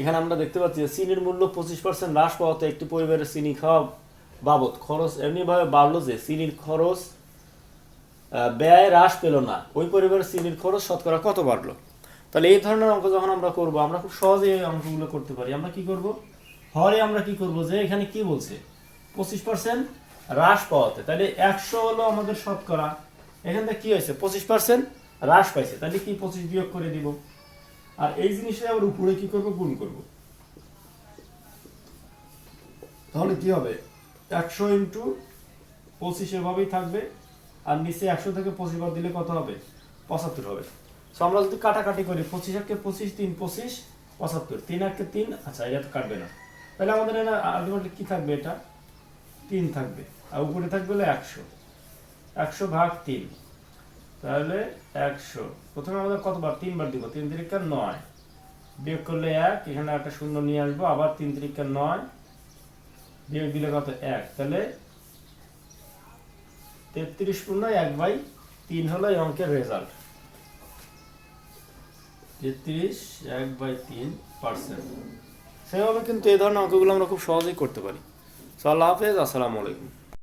এখানে আমরা দেখতে পাচ্ছি যে চিনির মূল্য পঁচিশ পার্সেন্ট হ্রাস পাওয়াতে একটি পরিবারের চিনি খাওয়া বাবদ খরচ এমনিভাবে বাড়লো যে চিনির খরচ ব্যয় হ্রাস পেল না। ওই পরিবারের চিনির খরচ শতকরা কত বাড়লো? তাহলে এই ধরনের অঙ্ক যখন আমরা করব, আমরা খুব সহজে এই অঙ্কগুলো করতে পারি। আমরা কি করব? হরে আমরা কি করব যে এখানে কি বলছে? পঁচিশ পার্সেন্ট হ্রাস পাওয়াতে। তাহলে একশো হলো আমাদের শতকরা। এখান কি হয়েছে? পঁচিশ পার্সেন্ট হ্রাস পাইছে। তাহলে কি পঁচিশ বিয়োগ করে দিব? আর এই জিনিসটা আবার উপরে কি করব? গুণ করব। তাহলে কি হবে? একশো ইন্টু পঁচিশ এভাবেই থাকবে, আর নিচে একশো থেকে পঁচিশ বার দিলে কত হবে? পঁচাত্তর হবে। সো আমরা যদি কাটাকাটি করি, পঁচিশ একে পঁচিশ, তিন পঁচিশ, পঁচাত্তর। তিন একে তিন আচ্ছা এটা তো কাটবে না। তাহলে আমাদের এটা আলটিমেটলি কি থাকবে এটা? তিন থাকবে। আর উপরে থাকবে হলো একশো। একশো ভাগ তিন। তাহলে একশো। প্রথমে আমাদের কতবার? তিনবার দিব। তিন তিরিকা নয়। বিয়োগ করলে এক, এখানে একটা শূন্য নিয়ে আসব, আবার তিন তিরিকা নয়। বিয়োগ দিলে কত? এক। তাহলে তেত্রিশ পূর্ণ এক বাই তিন হলো এই অঙ্কের রেজাল্ট তেত্রিশ এক বাই তিন পার্সেন্ট সেভাবে কিন্তু এই ধরনের অঙ্কগুলো আমরা খুব সহজেই করতে পারি। সো আল্লাহ হাফেজ, আসসালামু আলাইকুম।